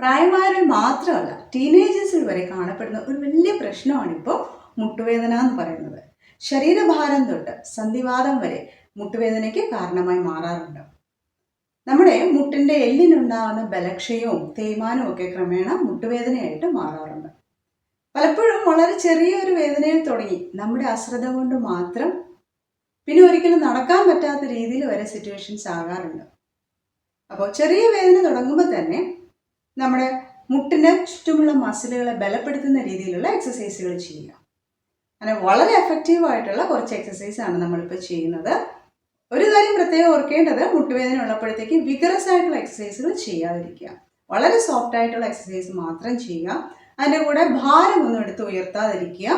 പ്രായമായവരിൽ മാത്രമല്ല ടീനേജേഴ്സിൽ വരെ കാണപ്പെടുന്ന ഒരു വലിയ പ്രശ്നമാണിപ്പോൾ മുട്ടുവേദന എന്ന് പറയുന്നത്. ശരീരഭാരം തൊട്ട് സന്ധിവാദം വരെ മുട്ടുവേദനയ്ക്ക് കാരണമായി മാറാറുണ്ട്. നമ്മുടെ മുട്ടിന്റെ എല്ലിനുണ്ടാകുന്ന ബലക്ഷയവും തേയ്മാനവും ഒക്കെ ക്രമേണ മുട്ടുവേദനയായിട്ട് മാറാറുണ്ട്. പലപ്പോഴും വളരെ ചെറിയൊരു വേദനയിൽ തുടങ്ങി നമ്മുടെ അശ്രദ്ധ കൊണ്ട് മാത്രം പിന്നെ ഒരിക്കലും നടക്കാൻ പറ്റാത്ത രീതിയിൽ വരെ സിറ്റുവേഷൻസ് ആകാറുണ്ട്. അപ്പോൾ ചെറിയ വേദന തുടങ്ങുമ്പോൾ തന്നെ നമ്മുടെ മുട്ടിന് ചുറ്റുമുള്ള മസിലുകളെ ബലപ്പെടുത്തുന്ന രീതിയിലുള്ള എക്സസൈസുകൾ ചെയ്യുക. അങ്ങനെ വളരെ എഫക്റ്റീവ് ആയിട്ടുള്ള കുറച്ച് എക്സസൈസ് ആണ് നമ്മളിപ്പോൾ ചെയ്യുന്നത്. ഒരു കാര്യം പ്രത്യേകം ഓർക്കേണ്ടത് മുട്ടുവേദന ഉള്ളപ്പോഴത്തേക്ക് വിഗറസ് ആയിട്ടുള്ള എക്സസൈസുകൾ ചെയ്യാതിരിക്കുക. വളരെ സോഫ്റ്റ് ആയിട്ടുള്ള എക്സസൈസ് മാത്രം ചെയ്യുക. അതിന്റെ കൂടെ ഭാരമൊന്നും എടുത്ത് ഉയർത്താതിരിക്കുക.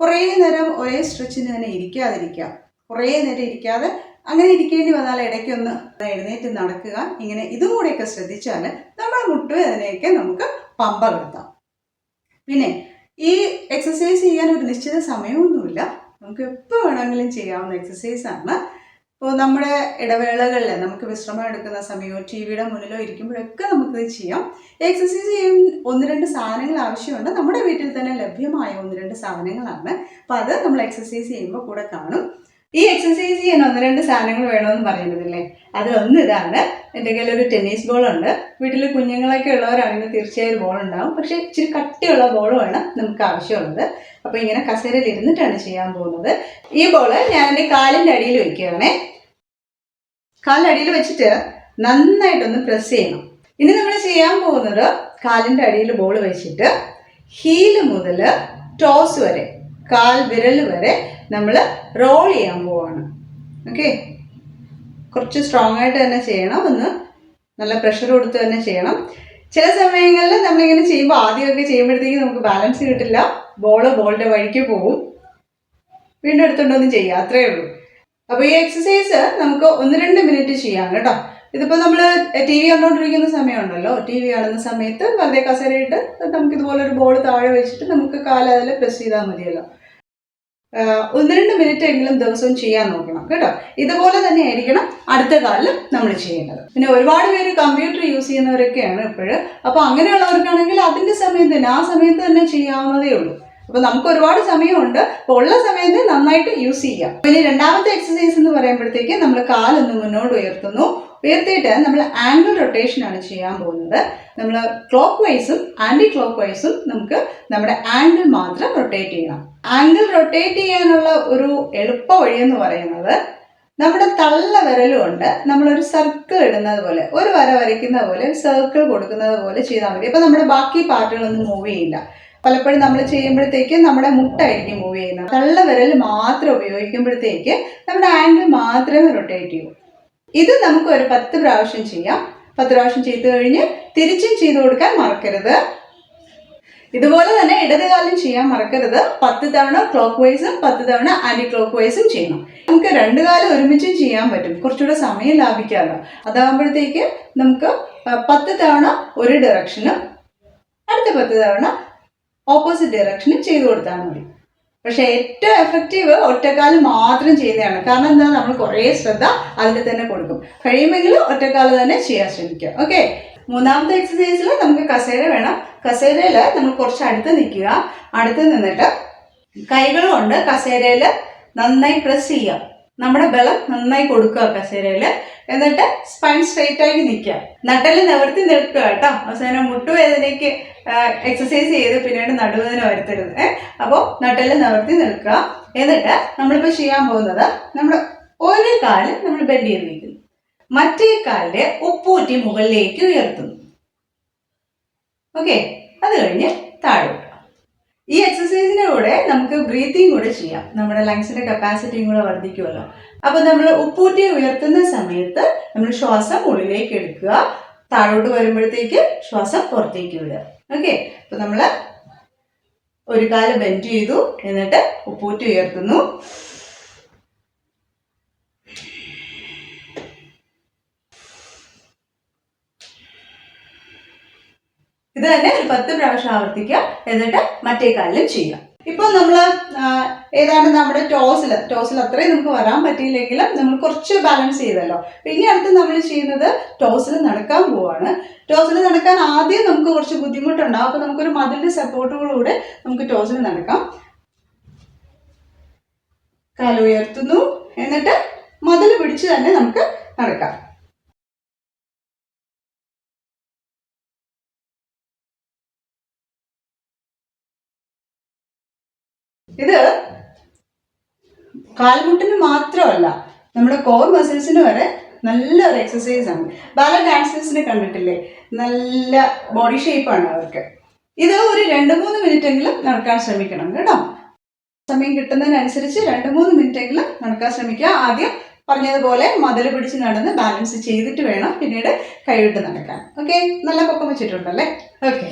കുറേ നേരം ഒരേ സ്ട്രെച്ചിന് തന്നെ ഇരിക്കാതിരിക്കുക. കുറേ നേരം ഇരിക്കാതെ അങ്ങനെ ഇരിക്കേണ്ടി വന്നാൽ ഇടയ്ക്കൊന്ന് എഴുന്നേറ്റ് നടക്കുക. ഇങ്ങനെ ഇതും കൂടെയൊക്കെ ശ്രദ്ധിച്ചാൽ നമ്മുടെ മുട്ടുവേദനയൊക്കെ നമുക്ക് പമ്പ കിടത്താം പിന്നെ ഈ എക്സസൈസ് ചെയ്യാൻ ഒരു നിശ്ചിത സമയമൊന്നുമില്ല. നമുക്ക് എപ്പോൾ വേണമെങ്കിലും ചെയ്യാവുന്ന എക്സസൈസ് ആണ്. ഇപ്പോൾ നമ്മുടെ ഇടവേളകളിൽ നമുക്ക് വിശ്രമം എടുക്കുന്ന സമയമോ ടി വിയുടെ മുന്നിലോ ഇരിക്കുമ്പോഴൊക്കെ നമുക്കിത് ചെയ്യാം. എക്സസൈസ് ചെയ്യാൻ ഒന്ന് രണ്ട് സാധനങ്ങൾ ആവശ്യമുണ്ട്. നമ്മുടെ വീട്ടിൽ തന്നെ ലഭ്യമായ ഒന്ന് രണ്ട് സാധനങ്ങളാണ്. അപ്പോൾ അത് നമ്മൾ എക്സസൈസ് ചെയ്യുമ്പോൾ കൂടെ കാണും. ഈ എക്സസൈസ് ചെയ്യാൻ ഒന്ന് രണ്ട് സാധനങ്ങൾ വേണമെന്ന് പറയുന്നതില്ലേ അതിലൊന്ന് ഇതാണ്. എന്റെ കയ്യിൽ ഒരു ടെന്നീസ് ബോളുണ്ട് വീട്ടിൽ കുഞ്ഞുങ്ങളൊക്കെ ഉള്ളവരാണെങ്കിൽ തീർച്ചയായും ബോൾ ഉണ്ടാവും. പക്ഷേ ഇച്ചിരി കട്ടിയുള്ള ബോളുമാണ് നമുക്ക് ആവശ്യമുള്ളത്. അപ്പോൾ ഇങ്ങനെ കസേരയിൽ ഇരുന്നിട്ടാണ് ചെയ്യാൻ പോകുന്നത്. ഈ ബോൾ ഞാൻ എന്റെ കാലിന്റെ അടിയിൽ വയ്ക്കുകയാണേ കാലിന്റെ അടിയിൽ വെച്ചിട്ട് നന്നായിട്ടൊന്ന് പ്രസ് ചെയ്യണം. ഇനി നമ്മൾ ചെയ്യാൻ പോകുന്നത് കാലിന്റെ അടിയിൽ ബോൾ വെച്ചിട്ട് ഹീൽ മുതൽ ടോസ് വരെ കാൽ വിരൽ വരെ നമ്മൾ റോൾ ചെയ്യാൻ പോവാണ്. ഓക്കെ കുറച്ച് സ്ട്രോങ് ആയിട്ട് തന്നെ ചെയ്യണം. ഒന്ന് നല്ല പ്രഷർ കൊടുത്ത് തന്നെ ചെയ്യണം. ചില സമയങ്ങളിൽ നമ്മളിങ്ങനെ ചെയ്യുമ്പോൾ ആദ്യമൊക്കെ ചെയ്യുമ്പോഴത്തേക്ക് നമുക്ക് ബാലൻസ് കിട്ടില്ല. ബോൾ ബോളിന്റെ വഴിക്ക് പോകും വീണ്ടും എടുത്തുകൊണ്ടൊന്നും ചെയ്യുക അത്രയേ ഉള്ളൂ. അപ്പോൾ ഈ എക്സസൈസ് നമുക്ക് ഒന്ന് രണ്ട് മിനിറ്റ് ചെയ്യാം കേട്ടോ. ഇതിപ്പോൾ നമ്മൾ ടി വി കണ്ടുകൊണ്ടിരിക്കുന്ന സമയമുണ്ടല്ലോ. ടി വി കാണുന്ന സമയത്ത് വെറുതെ കസരയിട്ട് നമുക്ക് ഇതുപോലെ ഒരു ബോൾ താഴെ വെച്ചിട്ട് നമുക്ക് കാലതിൽ പ്രസ് ചെയ്താൽ മതിയല്ലോ. ഒന്ന് രണ്ട് മിനിറ്റ് എങ്കിലും ദിവസവും ചെയ്യാൻ നോക്കണം കേട്ടോ? ഇതുപോലെ തന്നെ ആയിരിക്കണം അടുത്ത കാലിലും നമ്മൾ ചെയ്യേണ്ടത്. പിന്നെ ഒരുപാട് പേര് കമ്പ്യൂട്ടർ യൂസ് ചെയ്യുന്നവരൊക്കെയാണ് ഇപ്പോഴും. അപ്പോൾ അങ്ങനെയുള്ളവർക്കാണെങ്കിൽ അതിന്റെ സമയത്ത് തന്നെ ആ സമയത്ത് തന്നെ ചെയ്യാവുന്നതേ ഉള്ളൂ. അപ്പോൾ നമുക്ക് ഒരുപാട് സമയമുണ്ട്. അപ്പോൾ ഉള്ള സമയത്ത് നന്നായിട്ട് യൂസ് ചെയ്യാം. പിന്നെ രണ്ടാമത്തെ എക്സസൈസ് എന്ന് പറയുമ്പോഴത്തേക്ക് നമ്മൾ കാലൊന്ന് മുന്നോട്ട് ഉയർത്തുന്നു. ഉയർത്തിയിട്ട് നമ്മൾ ആംഗിൾ റൊട്ടേഷൻ ആണ് ചെയ്യാൻ പോകുന്നത്. നമ്മൾ ക്ലോക്ക് വൈസും ആന്റി ക്ലോക്ക് വൈസും നമുക്ക് നമ്മുടെ ആംഗിൾ മാത്രം റൊട്ടേറ്റ് ചെയ്യണം. ആംഗിൾ റൊട്ടേറ്റ് ചെയ്യാനുള്ള ഒരു എളുപ്പ വഴി എന്ന് പറയുന്നത് നമ്മുടെ തള്ള വിരലുകൊണ്ട് നമ്മളൊരു സർക്കിൾ ഇടുന്നത് പോലെ ഒരു വര വരയ്ക്കുന്ന പോലെ ഒരു സർക്കിൾ കൊടുക്കുന്നത് പോലെ ചെയ്താൽ മതി. അപ്പോൾ നമ്മുടെ ബാക്കി പാർട്ടുകളൊന്നും മൂവ് ചെയ്യില്ല. പലപ്പോഴും നമ്മൾ ചെയ്യുമ്പോഴത്തേക്ക് നമ്മുടെ മുട്ടായിരിക്കും മൂവ് ചെയ്യുന്നത്. തള്ള വിരൽ മാത്രം ഉപയോഗിക്കുമ്പോഴത്തേക്ക് നമ്മുടെ ആംഗിൾ മാത്രമേ റൊട്ടേറ്റ് ചെയ്യൂ. ഇത് നമുക്ക് ഒരു പത്ത് പ്രാവശ്യം ചെയ്യാം. പത്ത് പ്രാവശ്യം ചെയ്ത് കഴിഞ്ഞ് തിരിച്ചും ചെയ്ത് കൊടുക്കാൻ മറക്കരുത്. ഇതുപോലെ തന്നെ ഇടതുകാലം ചെയ്യാൻ മറക്കരുത്. പത്ത് തവണ ക്ലോക്ക് വൈസും പത്ത് തവണ ആന്റി ക്ലോക്ക് വൈസും ചെയ്യണം. നമുക്ക് രണ്ടു കാലം ഒരുമിച്ചും ചെയ്യാൻ പറ്റും. കുറച്ചുകൂടെ സമയം ലാഭിക്കാമല്ലോ. അതാകുമ്പോഴത്തേക്ക് നമുക്ക് പത്ത് തവണ ഒരു ഡയറക്ഷനും അടുത്ത പത്ത് തവണ ഓപ്പോസിറ്റ് ഡയറക്ഷനും ചെയ്തു കൊടുത്താൽ മതി. പക്ഷെ ഏറ്റവും എഫക്റ്റീവ് ഒറ്റക്കാൽ മാത്രം ചെയ്യുന്നതാണ്. കാരണം എന്താ? നമ്മൾ കുറേ ശ്രദ്ധ അതിൽ തന്നെ കൊടുക്കും. കഴിയുമെങ്കിൽ ഒറ്റക്കാൽ തന്നെ ചെയ്യാൻ ശ്രമിക്കുക ഓക്കെ മൂന്നാമത്തെ എക്സസൈസിൽ നമുക്ക് കസേര വേണം. കസേരയിൽ നമ്മൾ കുറച്ച് അടുത്ത് നിൽക്കുക. അടുത്ത് നിന്നിട്ട് കൈകൾ കൊണ്ട് കസേരയിൽ നന്നായി പ്രസ് ചെയ്യുക. നമ്മുടെ ബലം നന്നായി കൊടുക്കുക കസേരയിൽ എന്നിട്ട് സ്പൈൻ സ്ട്രെയിറ്റ് ആക്കി നിൽക്കുക നട്ടൽ നിവർത്തി നിൽക്കുക കേട്ടോ. അവസാനം മുട്ടുവേദനയ്ക്ക് എക്സസൈസ് ചെയ്ത് പിന്നീട് നടുവേദന വരുത്തരുത്. ഏഹ് അപ്പോൾ നട്ടൽ നിവർത്തി നിൽക്കുക. എന്നിട്ട് നമ്മളിപ്പോൾ ചെയ്യാൻ പോകുന്നത് നമ്മൾ ഒരു കാൽ നമ്മൾ ബെൻഡ് ചെയ്ത് നിൽക്കുന്നു. മറ്റേ കാലിലെ ഉപ്പൂറ്റി മുകളിലേക്ക് ഉയർത്തുന്നു. ഓക്കെ? അത് കഴിഞ്ഞ് താഴോട്ട്. ഈ എക്സസൈസിന്റെ കൂടെ നമുക്ക് ബ്രീത്തിങ് കൂടെ ചെയ്യാം. നമ്മുടെ ലങ്സിന്റെ കപ്പാസിറ്റിയും കൂടെ വർദ്ധിക്കുമല്ലോ. അപ്പൊ നമ്മൾ ഉപ്പൂറ്റി ഉയർത്തുന്ന സമയത്ത് നമ്മൾ ശ്വാസം ഉള്ളിലേക്ക് എടുക്കുക. താഴോട്ട് വരുമ്പോഴത്തേക്ക് ശ്വാസം പുറത്തേക്ക് വിടുക. ഓക്കെ അപ്പൊ നമ്മൾ ഒരു കാൽ ബെൻഡ് ചെയ്തു. എന്നിട്ട് ഉപ്പൂറ്റി ഉയർത്തുന്നു. ഇത് തന്നെ ഒരു പത്ത് പ്രാവശ്യം ആവർത്തിക്കുക. എന്നിട്ട് മറ്റേ കാലിലും ചെയ്യുക. ഇപ്പൊ നമ്മൾ ഏതാണ്ട് നമ്മുടെ ടോസിൽ ടോസിൽ അത്രയും നമുക്ക് വരാൻ പറ്റിയില്ലെങ്കിലും നമ്മൾ കുറച്ച് ബാലൻസ് ചെയ്തല്ലോ. ഇനി അടുത്ത് നമ്മൾ ചെയ്യുന്നത് ടോസിൽ നടക്കാൻ പോവാണ്. ടോസിൽ നടക്കാൻ ആദ്യം നമുക്ക് കുറച്ച് ബുദ്ധിമുട്ടുണ്ടാവും. അപ്പൊ നമുക്കൊരു മതിലിന്റെ സപ്പോർട്ടോടുകൂടെ നമുക്ക് ടോസിൽ നടക്കാം. കാലുയർത്തുന്നു എന്നിട്ട് മതിൽ പിടിച്ച് തന്നെ നമുക്ക് നടക്കാം. ഇത് കാൽമുട്ടിന് മാത്രമല്ല നമ്മുടെ കോർ മസിൽസിന് വരെ നല്ലൊരു എക്സസൈസ് ആണ്. ബാല ഡാൻസേഴ്സിനെ കണ്ടിട്ടില്ലേ? നല്ല ബോഡി ഷേപ്പാണ് അവർക്ക്. ഇത് ഒരു രണ്ട് മൂന്ന് മിനിറ്റ് എങ്കിലും നടക്കാൻ ശ്രമിക്കണം കേട്ടോ. സമയം കിട്ടുന്നതിനനുസരിച്ച് രണ്ട് മൂന്ന് മിനിറ്റ് എങ്കിലും നടക്കാൻ ശ്രമിക്കുക. ആദ്യം പറഞ്ഞതുപോലെ മതിൽ പിടിച്ച് നടന്ന് ബാലൻസ് ചെയ്തിട്ട് വേണം പിന്നീട് കൈവിട്ട് നടക്കാൻ. ഓക്കെ നല്ല പൊക്കം വെച്ചിട്ടുണ്ടല്ലേ? ഓക്കെ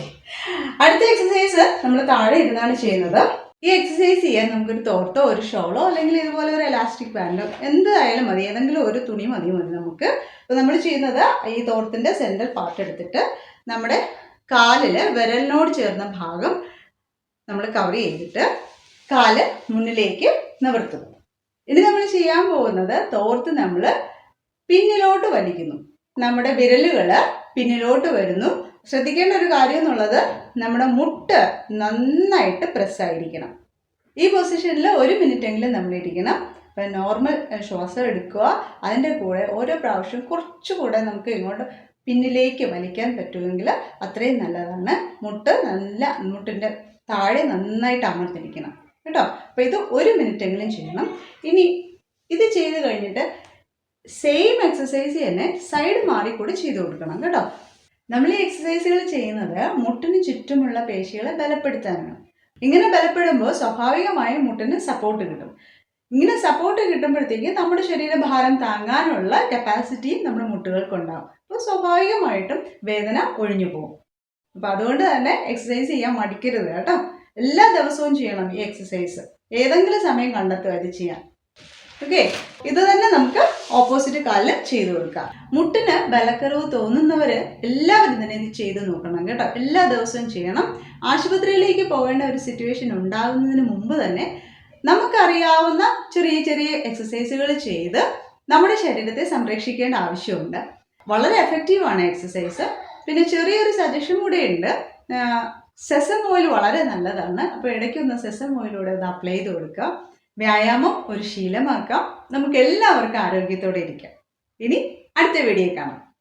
അടുത്ത എക്സസൈസ് നമ്മൾ താഴെ ഇരുന്നാണ് ചെയ്യുന്നത്. ഈ എക്സസൈസ് ചെയ്യാൻ നമുക്കൊരു തോർത്തോ ഒരു ഷോളോ അല്ലെങ്കിൽ ഇതുപോലെ ഒരു എലാസ്റ്റിക് ബാൻഡോ എന്തായാലും മതി. ഏതെങ്കിലും ഒരു തുണി മതി മതി നമുക്ക്. അപ്പോൾ നമ്മൾ ചെയ്യുന്നത് ഈ തോർത്തിന്റെ സെൻട്രൽ പാർട്ട് എടുത്തിട്ട് നമ്മുടെ കാലിൽ വിരലിനോട് ചേർന്ന ഭാഗം നമ്മൾ കവർ ചെയ്തിട്ട് കാൽ മുന്നിലേക്ക് നിവർത്തുന്നു ഇനി നമ്മൾ ചെയ്യാൻ പോകുന്നത് തോർത്ത് നമ്മൾ പിന്നിലോട്ട് വലിക്കുന്നു. നമ്മുടെ വിരലുകൾ പിന്നിലോട്ട് വരുന്നു. ശ്രദ്ധിക്കേണ്ട ഒരു കാര്യം എന്നുള്ളത് നമ്മുടെ മുട്ട് നന്നായിട്ട് പ്രസ് ആയിരിക്കണം. ഈ പൊസിഷനിൽ ഒരു മിനിറ്റ് എങ്കിലും നമ്മൾ ഇരിക്കണം. അപ്പം നോർമൽ ശ്വാസം എടുക്കുക. അതിന്റെ കൂടെ ഓരോ പ്രാവശ്യം കുറച്ചുകൂടെ നമുക്ക് ഇങ്ങോട്ട് പിന്നിലേക്ക് വലിക്കാൻ പറ്റുമെങ്കിൽ അത്രയും നല്ലതാണ്. മുട്ട് നല്ല മുട്ടിന്റെ താഴെ നന്നായിട്ട് അമർത്തിരിക്കണം കേട്ടോ? അപ്പോൾ ഇത് ഒരു മിനിറ്റ് എങ്കിലും ചെയ്യണം. ഇനി ഇത് ചെയ്ത് കഴിഞ്ഞിട്ട് സെയിം എക്സസൈസ് തന്നെ സൈഡ് മാറി കൂടി ചെയ്ത് കൊടുക്കണം. കേട്ടോ? നമ്മൾ ഈ എക്സസൈസുകൾ ചെയ്യുന്നത് മുട്ടിന് ചുറ്റുമുള്ള പേശികളെ ബലപ്പെടുത്താനാണ്. ഇങ്ങനെ ബലപ്പെടുമ്പോൾ സ്വാഭാവികമായും മുട്ടിന് സപ്പോർട്ട് കിട്ടും. ഇങ്ങനെ സപ്പോർട്ട് കിട്ടുമ്പോഴത്തേക്ക് നമ്മുടെ ശരീരഭാരം താങ്ങാനുള്ള കപ്പാസിറ്റിയും നമ്മുടെ മുട്ടുകൾക്കുണ്ടാവും. അപ്പോൾ സ്വാഭാവികമായിട്ടും വേദന ഒഴിഞ്ഞു പോകും. അപ്പോൾ അതുകൊണ്ട് തന്നെ എക്സസൈസ് ചെയ്യാൻ മടിക്കരുത് കേട്ടോ. എല്ലാ ദിവസവും ചെയ്യണം ഈ എക്സസൈസ് ഏതെങ്കിലും സമയം കണ്ടെത്തുക ഇത് ചെയ്യാം ഓക്കെ ഇത് തന്നെ നമുക്ക് ഓപ്പോസിറ്റ് കാലിൽ ചെയ്തു കൊടുക്കുക. മുട്ടിന് ബലക്കറവ് തോന്നുന്നവര് എല്ലാവരും തന്നെ ഇത് ചെയ്തു നോക്കണം കേട്ടോ. എല്ലാ ദിവസവും ചെയ്യണം. ആശുപത്രിയിലേക്ക് പോകേണ്ട ഒരു സിറ്റുവേഷൻ ഉണ്ടാകുന്നതിന് മുമ്പ് തന്നെ നമുക്കറിയാവുന്ന ചെറിയ ചെറിയ എക്സസൈസുകൾ ചെയ്ത് നമ്മുടെ ശരീരത്തെ സംരക്ഷിക്കേണ്ട ആവശ്യമുണ്ട്. വളരെ എഫക്റ്റീവാണ് എക്സസൈസ് പിന്നെ ചെറിയൊരു സജഷൻ കൂടെ ഉണ്ട്. സെസം ഓയിൽ വളരെ നല്ലതാണ്. അപ്പോൾ ഇടയ്ക്കൊന്ന് സെസം ഓയിലൂടെ അത് അപ്ലൈ ചെയ്ത് കൊടുക്കുക. വ്യായാമം ഒരു ശീലമാക്കാം. നമുക്ക് എല്ലാവർക്കും ആരോഗ്യത്തോടെ ഇരിക്കാം. ഇനി അടുത്ത വീഡിയോ കാണാം.